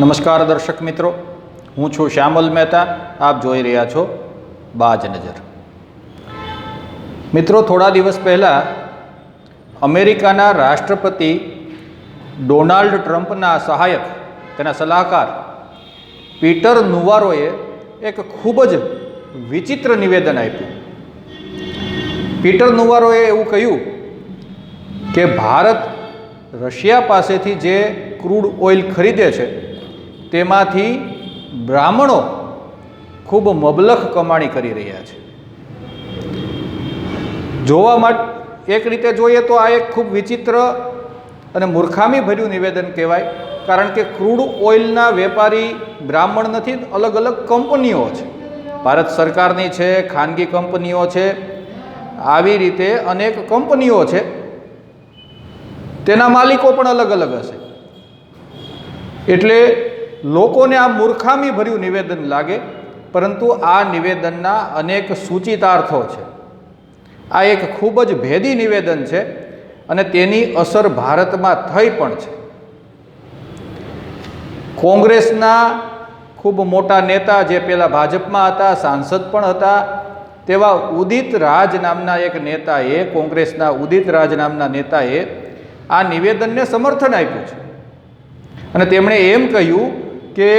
નમસ્કાર દર્શક મિત્રો, હું છું શ્યામલ મહેતા, આપ જોઈ રહ્યા છો બાજ નજર. મિત્રો, થોડા દિવસ પહેલાં અમેરિકાના રાષ્ટ્રપતિ ડોનાલ્ડ ટ્રમ્પના સહાયક, તેના સલાહકાર પીટર નુવારોએ એક ખૂબ જ વિચિત્ર નિવેદન આપ્યું. પીટર નુવારોએ એવું કહ્યું કે ભારત રશિયા પાસેથી જે ક્રૂડ ઓઇલ ખરીદે છે તેમાંથી બ્રાહ્મણો ખૂબ મબલખ કમાણી કરી રહ્યા છે. જોવા માટે એક રીતે જોઈએ તો આ એક ખૂબ વિચિત્ર અને મૂર્ખામી ભર્યું નિવેદન કહેવાય, કારણ કે ક્રૂડ ઓઇલના વેપારી બ્રાહ્મણ નથી, અલગ અલગ કંપનીઓ છે. ભારત સરકારની છે, ખાનગી કંપનીઓ છે, આવી રીતે અનેક કંપનીઓ છે. તેના માલિકો પણ અલગ અલગ હશે. એટલે લોકોને આ મૂર્ખામી ભર્યું નિવેદન લાગે, પરંતુ આ નિવેદનના અનેક સૂચિતાર્થો છે. આ એક ખૂબ જ ભેદી નિવેદન છે અને તેની અસર ભારતમાં થઈ પણ છે. કોંગ્રેસના ખૂબ મોટા નેતા જે પહેલાં ભાજપમાં હતા, સાંસદ પણ હતા, તેવા ઉદિત રાજ નામના એક નેતાએ, કોંગ્રેસના ઉદિત રાજ નામના નેતાએ આ નિવેદનને સમર્થન આપ્યું છે. અને તેમણે એમ કહ્યું કે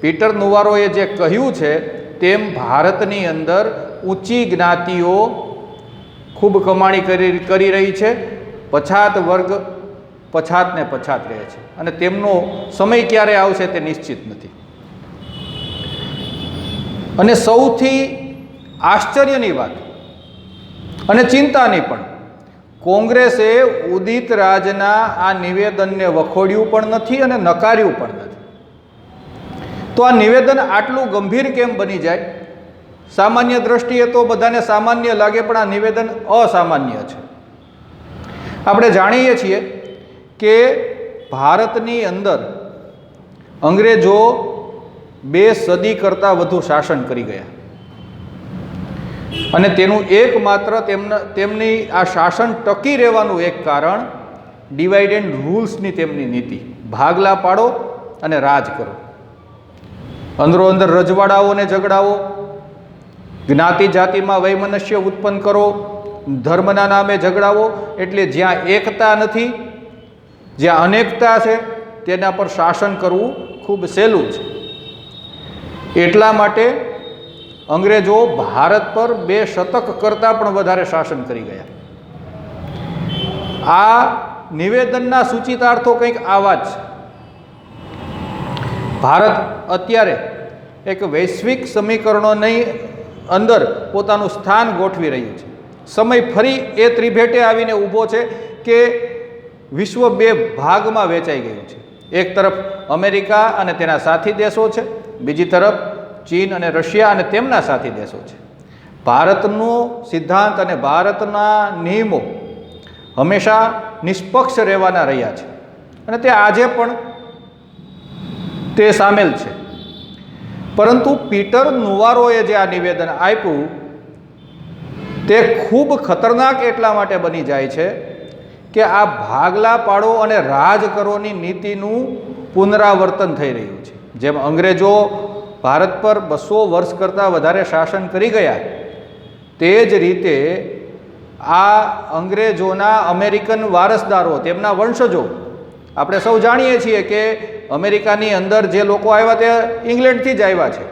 પીટર નુવારોએ જે કહ્યું છે, તેમ ભારતની અંદર ઊંચી જ્ઞાતિઓ ખૂબ કમાણી કરી કરી રહી છે, પછાત વર્ગ પછાતને પછાત રહે છે. અને તેમનો સમય ક્યારે આવશે તે નિશ્ચિત નથી. અને સૌથી આશ્ચર્યની વાત અને ચિંતાની પણ, કોંગ્રેસે ઉદિત રાજના આ નિવેદનને વખોડ્યું પણ નથી અને નકાર્યું પણ નથી. તો આ નિવેદન આટલું ગંભીર કેમ બની જાય? સામાન્ય દ્રષ્ટિએ તો બધાને સામાન્ય લાગે, પણ આ નિવેદન અસામાન્ય છે. આપણે જાણીએ છીએ કે ભારતની અંદર અંગ્રેજો બે સદી કરતાં વધુ શાસન કરી ગયા. અને તેનું એકમાત્ર તેમના, તેમની આ શાસન ટકી રહેવાનું એક કારણ ડિવાઇડ એન્ડ રૂલ્સની તેમની નીતિ. ભાગલા પાડો અને રાજ કરો. અંદરો અંદર રજવાડાઓને ઝઘડાવો જ્ઞાતિ જાતિમાં વૈમનસ્ય ઉત્પન્ન કરો. ધર્મના નામે ઝઘડાવો એટલે જ્યાં એકતા નથી, જ્યાં અનેકતા છે, તેના પર શાસન કરવું ખૂબ સહેલું છે. એટલા માટે અંગ્રેજો ભારત પર બે શતક કરતાં પણ વધારે શાસન કરી ગયા. આ નિવેદનના સૂચિતાર્થો કંઈક આવા જ છે. ભારત અત્યારે એક વૈશ્વિક સમીકરણોની અંદર પોતાનું સ્થાન ગોઠવી રહ્યું છે. સમય ફરી એ ત્રિભેટે આવીને ઊભો છે કે વિશ્વ બે ભાગમાં વેચાઈ ગયું છે. એક તરફ અમેરિકા અને તેના સાથી દેશો છે, બીજી તરફ ચીન અને રશિયા અને તેમના સાથી દેશો છે. ભારતનો સિદ્ધાંત અને ભારતના નિયમો હંમેશા નિષ્પક્ષ રહેવાના રહ્યા છે. અને તે આજે પણ તે સામેલ છે. પરંતુ પીટર નુવારોએ જે આ નિવેદન આપ્યું, તે ખૂબ ખતરનાક એટલા માટે બની જાય છે કે આ ભાગલા પાડો અને રાજ કરોની નીતિનું પુનરાવર્તન થઈ રહ્યું છે. જેમ અંગ્રેજો ભારત પર બસો વર્ષ કરતાં વધારે શાસન કરી ગયા, તે જ રીતે આ અંગ્રેજોના અમેરિકન વારસદારો, તેમના વંશજો આપણે સૌ જાણીએ છીએ કે અમેરિકાની અંદર જે લોકો આવ્યા તે ઇંગ્લેન્ડથી જ આવ્યા છે.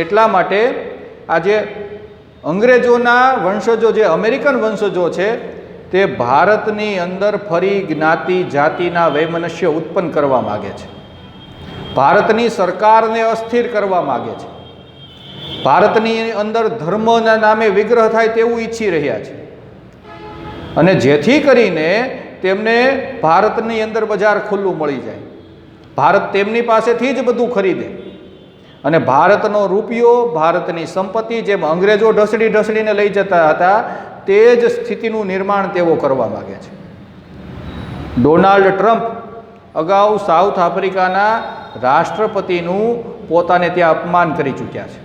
એટલા માટે આજે અંગ્રેજોના વંશજો જે અમેરિકન વંશજો છે, તે ભારતની અંદર ફરી જ્ઞાતિ જાતિના વૈમનસ્ય ઉત્પન્ન કરવા માગે છે. ભારતની સરકારને અસ્થિર કરવા માગે છે. ભારતની અંદર ધર્મના નામે વિગ્રહ થાય તેવું ઈચ્છી રહ્યા છે. અને જેથી કરીને તેમને ભારતની અંદર બજાર ખુલ્લું મળી જાય. ભારત તેમની પાસેથી જ બધું ખરીદે. અને ભારતનો રૂપિયો, ભારતની સંપત્તિ જેમ અંગ્રેજો ઢસડી ઢસડીને લઈ જતા હતા, તે જ સ્થિતિનું નિર્માણ તેઓ કરવા માગે છે. ડોનાલ્ડ ટ્રમ્પ અગાઉ સાઉથ આફ્રિકાના રાષ્ટ્રપતિનું પોતાને ત્યાં અપમાન કરી ચૂક્યા છે.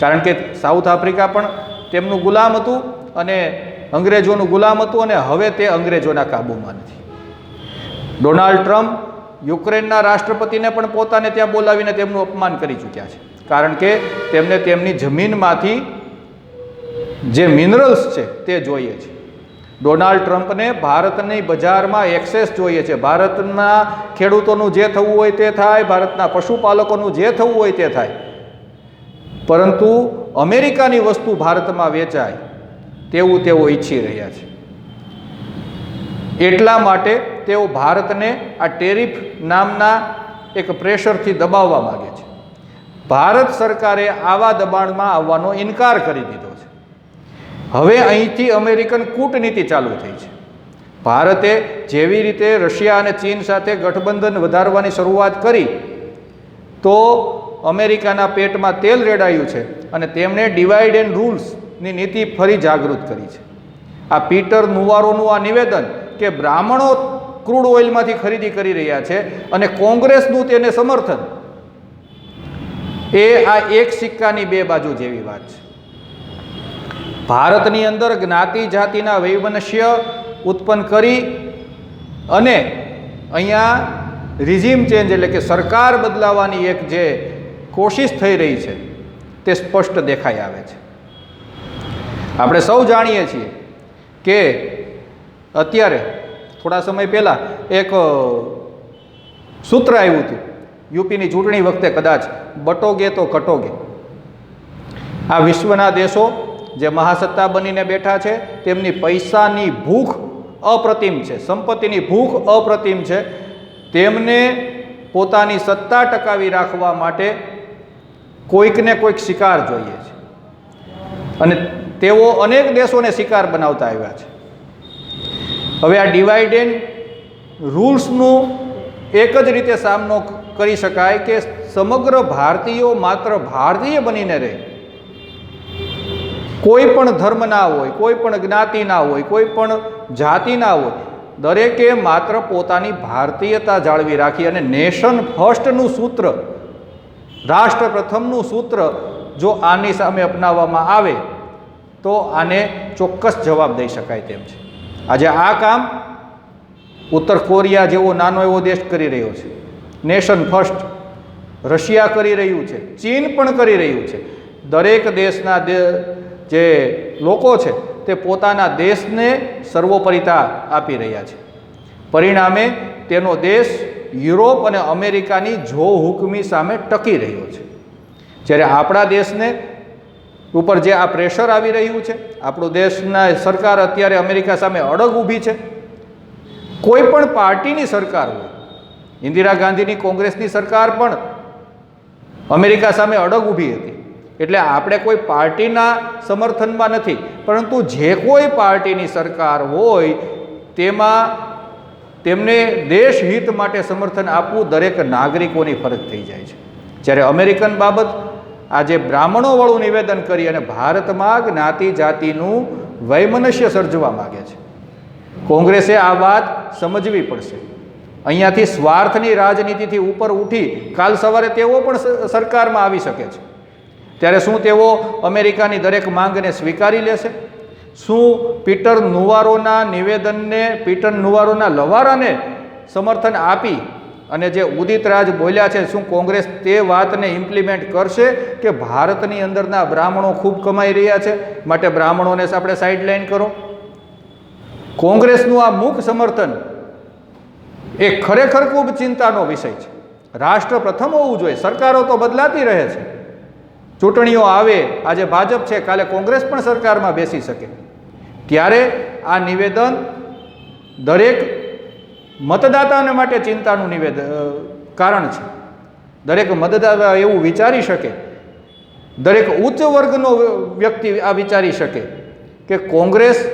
કારણ કે સાઉથ આફ્રિકા પણ તેમનું ગુલામ હતું અને અંગ્રેજોનું ગુલામ હતું અને હવે તે અંગ્રેજોના કાબૂમાં નથી. ડોનાલ્ડ ટ્રમ્પ યુક્રેનના રાષ્ટ્રપતિને પણ પોતાને ત્યાં બોલાવીને તેમનું અપમાન કરી ચૂક્યા છે. કારણ કે તેમને તેમની જમીનમાંથી જે મિનરલ્સ છે તે જોઈએ છે. ડોનાલ્ડ ટ્રમ્પને ભારતની બજારમાં એક્સેસ જોઈએ છે. ભારતના ખેડૂતોનું જે થવું હોય તે થાય, ભારતના પશુપાલકોનું જે થવું હોય તે થાય. પરંતુ અમેરિકાની વસ્તુ ભારતમાં વેચાય તેવું તેઓ ઈચ્છી રહ્યા છે. એટલા માટે તેઓ ભારતને આ ટેરિફ નામના એક પ્રેશરથી દબાવવા માગે છે. ભારત સરકારે આવા દબાણમાં આવવાનો ઇનકાર કરી દીધો છે. હવે અહીંથી અમેરિકન કૂટનીતિ ચાલુ થઈ છે. ભારતે જેવી રીતે રશિયા અને ચીન સાથે ગઠબંધન વધારવાની શરૂઆત કરી, તો અમેરિકાના પેટમાં તેલ રેડાયું છે અને તેમણે ડિવાઈડ એન્ડ રૂલ્સની નીતિ ફરી જાગૃત કરી છે. આ પીટર નુવારોનું આ નિવેદન કે બ્રાહ્મણો ક્રૂડ ઓઇલમાંથી ખરીદી કરી રહ્યા છે અને કોંગ્રેસનું તેને સમર્થન, એ આ એક સિક્કાની બે બાજુ જેવી વાત છે. ભારતની અંદર જ્ઞાતિ જાતિના વૈવનશ્ય ઉત્પન્ન કરી અને અહીંયા રિઝિમ ચેન્જ એટલે કે સરકાર બદલાવાની એક જે કોશિશ થઈ રહી છે, તે સ્પષ્ટ દેખાઈ આવે છે. આપણે સૌ જાણીએ છીએ કે અત્યારે, થોડા સમય પહેલાં એક સૂત્ર આવ્યું હતું, યુપીની ચૂંટણી વખતે કદાચ બટોગે તો કટોગે. આ વિશ્વના દેશો જે મહાસત્તા બનીને બેઠા છે, તેમની પૈસાની ભૂખ અપ્રતિમ છે, સંપત્તિની ભૂખ અપ્રતિમ છે. તેમને પોતાની સત્તા ટકાવી રાખવા માટે કોઈકને કોઈક શિકાર જોઈએ છે. અને તેઓ અનેક દેશોને શિકાર બનાવતા આવ્યા છે. હવે આ ડિવાઇડ એન્ડ રૂલ્સનું એક જ રીતે સામનો કરી શકાય કે સમગ્ર ભારતીયો માત્ર ભારતીય બનીને રહે. કોઈ પણ ધર્મ ના હોય, કોઈ પણ જ્ઞાતિ ના હોય, કોઈ પણ જાતિ ના હોય, દરેકે માત્ર પોતાની ભારતીયતા જાળવી રાખી અને નેશન ફર્સ્ટનું સૂત્ર, રાષ્ટ્ર પ્રથમનું સૂત્ર જો આની સામે અપનાવવામાં આવે તો આને ચોક્કસ જવાબ દઈ શકાય તેમ છે. આજે આ કામ ઉત્તર કોરિયા જેવો નાનો એવો દેશ કરી રહ્યો છે. નેશન ફર્સ્ટ રશિયા કરી રહ્યું છે. ચીન પણ કરી રહ્યું છે. દરેક દેશના જે લોકો છે તે પોતાના દેશને સર્વોપરિતા આપી રહ્યા છે. પરિણામે તેનો દેશ યુરોપ અને અમેરિકાની જો હુકમી સામે ટકી રહ્યો છે. જ્યારે આપણા દેશને ઉપર જે આ પ્રેશર આવી રહ્યું છે, આપણો દેશના સરકાર અત્યારે અમેરિકા સામે અડગ ઊભી છે. કોઈ પણ પાર્ટીની સરકાર હોય, ઇન્દિરા ગાંધીની કોંગ્રેસની સરકાર પણ અમેરિકા સામે અડગ ઊભી હતી. એટલે આપણે કોઈ પાર્ટીના સમર્થનમાં નથી, પરંતુ જે કોઈ પાર્ટીની સરકાર હોય, તેમાં તેમને દેશહિત માટે સમર્થન આપવું દરેક નાગરિકોની ફરજ થઈ જાય છે. જ્યારે અમેરિકન બાબત આજે બ્રાહ્મણોવાળું નિવેદન કરી અને ભારતમાં જ્ઞાતિ જાતિનું વૈમનસ્ય સર્જવા માગે છે. કોંગ્રેસે આ વાત સમજવી પડશે. અહીંયાથી સ્વાર્થની રાજનીતિથી ઉપર ઉઠી કાલ સવારે તેઓ પણ સરકારમાં આવી શકે છે. ત્યારે શું તેઓ અમેરિકાની દરેક માંગને સ્વીકારી લેશે? શું પીટર નુવારોના નિવેદનને, પીટર નુવારોના લવારાને સમર્થન આપી અને જે ઉદિત રાજ બોલ્યા છે, શું કોંગ્રેસ તે વાતને ઇમ્પ્લિમેન્ટ કરશે કે ભારતની અંદરના બ્રાહ્મણો ખૂબ કમાઈ રહ્યા છે? માટે બ્રાહ્મણોને આપણે સાઇડલાઇન કરો. કોંગ્રેસનું આ મુખ સમર્થન એ ખરેખર ખૂબ ચિંતાનો વિષય છે. રાષ્ટ્ર પ્રથમ હોવું જોઈએ, સરકારો તો બદલાતી રહે છે. ચૂંટણીઓ આવે, આજે ભાજપ છે, કાલે કોંગ્રેસ પણ સરકારમાં બેસી શકે. ત્યારે આ નિવેદન દરેક મતદાતાને માટે ચિંતાનું નિવેદ કારણ છે. દરેક મતદાતા એવું વિચારી શકે. દરેક ઉચ્ચ વર્ગનો વ્યક્તિ આ વિચારી શકે કે કોંગ્રેસ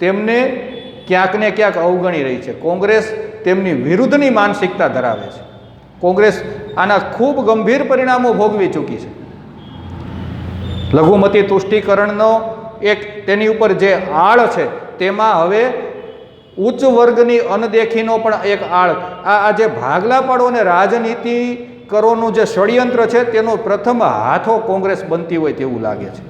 તેમને ક્યાંક ને ક્યાંક અવગણી રહી છે. કોંગ્રેસ તેમની વિરુદ્ધની માનસિકતા ધરાવે છે. કોંગ્રેસ આના ખૂબ ગંભીર પરિણામો ભોગવી ચૂકી છે. લઘુમતી તુષ્ટિકરણનો એક તેની ઉપર જે આળ છે, તેમાં હવે ઉચ્ચ વર્ગની અનદેખીનો પણ એક આળ. આ આજે ભાગલા પાડો અને રાજનીતિ કરોનું જે ષડયંત્ર છે, તેનો પ્રથમ હાથો કોંગ્રેસ બનતી હોય તેવું લાગે છે.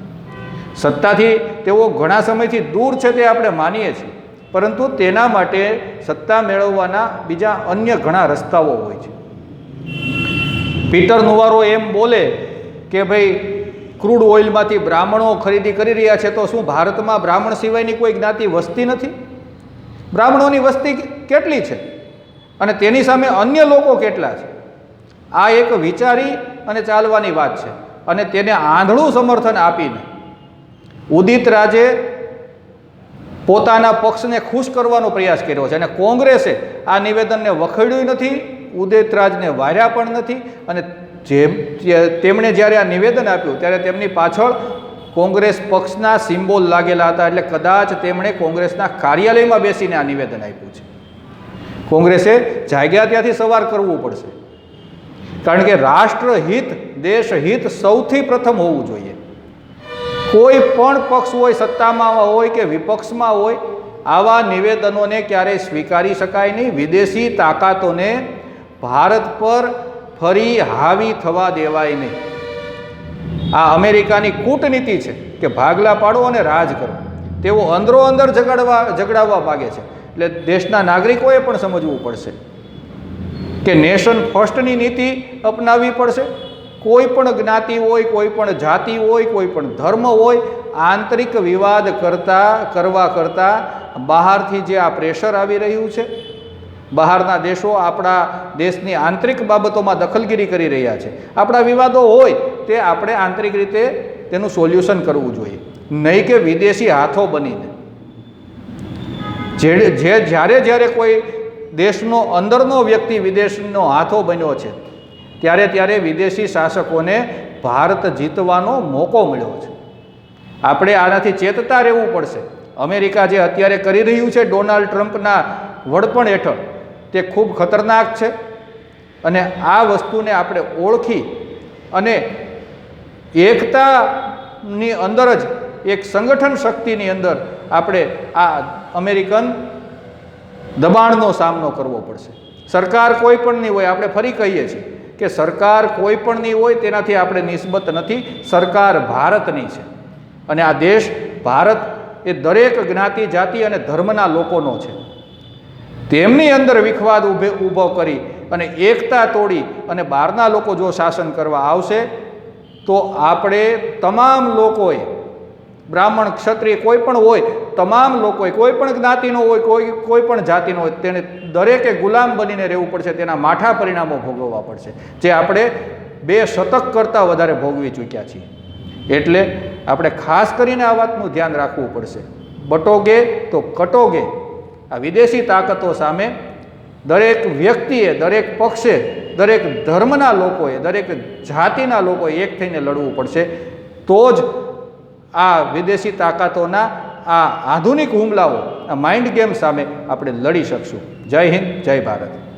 સત્તાથી તેઓ ઘણા સમયથી દૂર છે તે આપણે માનીએ છીએ. પરંતુ તેના માટે સત્તા મેળવવાના બીજા અન્ય ઘણા રસ્તાઓ હોય છે. પીટર નુવારો એમ બોલે કે ભાઈ, ક્રૂડ ઓઇલમાંથી બ્રાહ્મણો ખરીદી કરી રહ્યા છે તો શું ભારતમાં બ્રાહ્મણ સિવાયની કોઈ જ્ઞાતિ વસતી નથી? બ્રાહ્મણોની વસ્તી કેટલી છે? અને તેની સામે અન્ય લોકો કેટલા છે? આ એક વિચારી અને ચાલવાની વાત છે. અને તેને આંધળું સમર્થન આપીને ઉદિત રાજે પોતાના પક્ષને ખુશ કરવાનો પ્રયાસ કર્યો છે. અને કોંગ્રેસે આ નિવેદનને વખેડ્યું નથી, ઉદિત રાજને વાર્યા પણ નથી. અને જેમ તેમણે જ્યારે આ નિવેદન આપ્યું, ત્યારે તેમની પાછળ કોંગ્રેસ પક્ષના સિમ્બોલ લાગેલા હતા એટલે કદાચ તેમણે કોંગ્રેસના કાર્યાલયમાં બેસીને આ નિવેદન આપ્યું છે. કોંગ્રેસે જાગ્યા ત્યાંથી સવાર કરવું પડશે. કારણ કે રાષ્ટ્રહિત, દેશહિત સૌથી પ્રથમ હોવું જોઈએ. કોઈ પણ પક્ષ હોય, સત્તામાં હોય કે વિપક્ષમાં હોય, આવા નિવેદનોને ક્યારેય સ્વીકારી શકાય નહીં. વિદેશી તાકાતોને ભારત પર ફરી હાવી થવા દેવાય નહીં. આ અમેરિકાની કૂટનીતિ છે કે ભાગલા પાડો અને રાજ કરો. તેઓ અંદરો અંદર ઝઘડવા, ઝઘડાવવા માગે છે. એટલે દેશના નાગરિકોએ પણ સમજવું પડશે કે નેશન ફર્સ્ટની નીતિ અપનાવવી પડશે. કોઈ પણ જ્ઞાતિ હોય, કોઈ પણ જાતિ હોય, કોઈ પણ ધર્મ હોય, આંતરિક વિવાદ કરતા, કરવા કરતાં બહારથી જે આ પ્રેશર આવી રહ્યું છે બહારના દેશો આપણા દેશની આંતરિક બાબતોમાં દખલગીરી કરી રહ્યા છે. આપણા વિવાદો હોય તે આપણે આંતરિક રીતે તેનું સોલ્યુશન કરવું જોઈએ. નહીં કે વિદેશી હાથો બનીને. જે જે જ્યારે જ્યારે કોઈ દેશનો, અંદરનો વ્યક્તિ વિદેશનો હાથો બન્યો છે, ત્યારે ત્યારે વિદેશી શાસકોને ભારત જીતવાનો મોકો મળ્યો છે. આપણે આનાથી ચેતતા રહેવું પડશે. અમેરિકા જે અત્યારે કરી રહ્યું છે ડોનાલ્ડ ટ્રમ્પના વડપણ હેઠળ તે ખૂબ ખતરનાક છે. અને આ વસ્તુને આપણે ઓળખી અને એકતાની અંદર જ એક સંગઠન શક્તિની અંદર આપણે આ અમેરિકન દબાણનો સામનો કરવો પડશે. સરકાર કોઈ પણની હોય, આપણે ફરી કહીએ છીએ કે સરકાર કોઈ પણની હોય તેનાથી આપણે નિસ્બત નથી. સરકાર ભારતની છે. અને આ દેશ ભારત એ દરેક જ્ઞાતિ, જાતિ અને ધર્મના લોકોનો છે. તેમની અંદર વિખવાદ ઊભે ઊભો કરી અને એકતા તોડી અને બહારના લોકો જો શાસન કરવા આવશે, તો આપણે તમામ લોકોએ, બ્રાહ્મણ ક્ષત્રિય કોઈ પણ હોય, તમામ લોકોએ, કોઈ પણ જ્ઞાતિનો હોય, કોઈ કોઈ પણ જાતિનો હોય, તેને દરેકે ગુલામ બનીને રહેવું પડશે, તેના માઠા પરિણામો ભોગવવા પડશે. જે આપણે બે શતક કરતાં વધારે ભોગવી ચૂક્યા છીએ. એટલે આપણે ખાસ કરીને આ વાતનું ધ્યાન રાખવું પડશે. બટોગે તો કટોગે. આ વિદેશી તાકાતો સામે દરેક વ્યક્તિએ, દરેક પક્ષે, દરેક ધર્મના લોકોએ, દરેક જાતિના લોકોએ એક થઈને લડવું પડશે. તો જ આ વિદેશી તાકાતોના આ આધુનિક હુમલાઓ, આ માઇન્ડ ગેમ સામે આપણે લડી શકશું. જય હિન્દ, જય ભારત.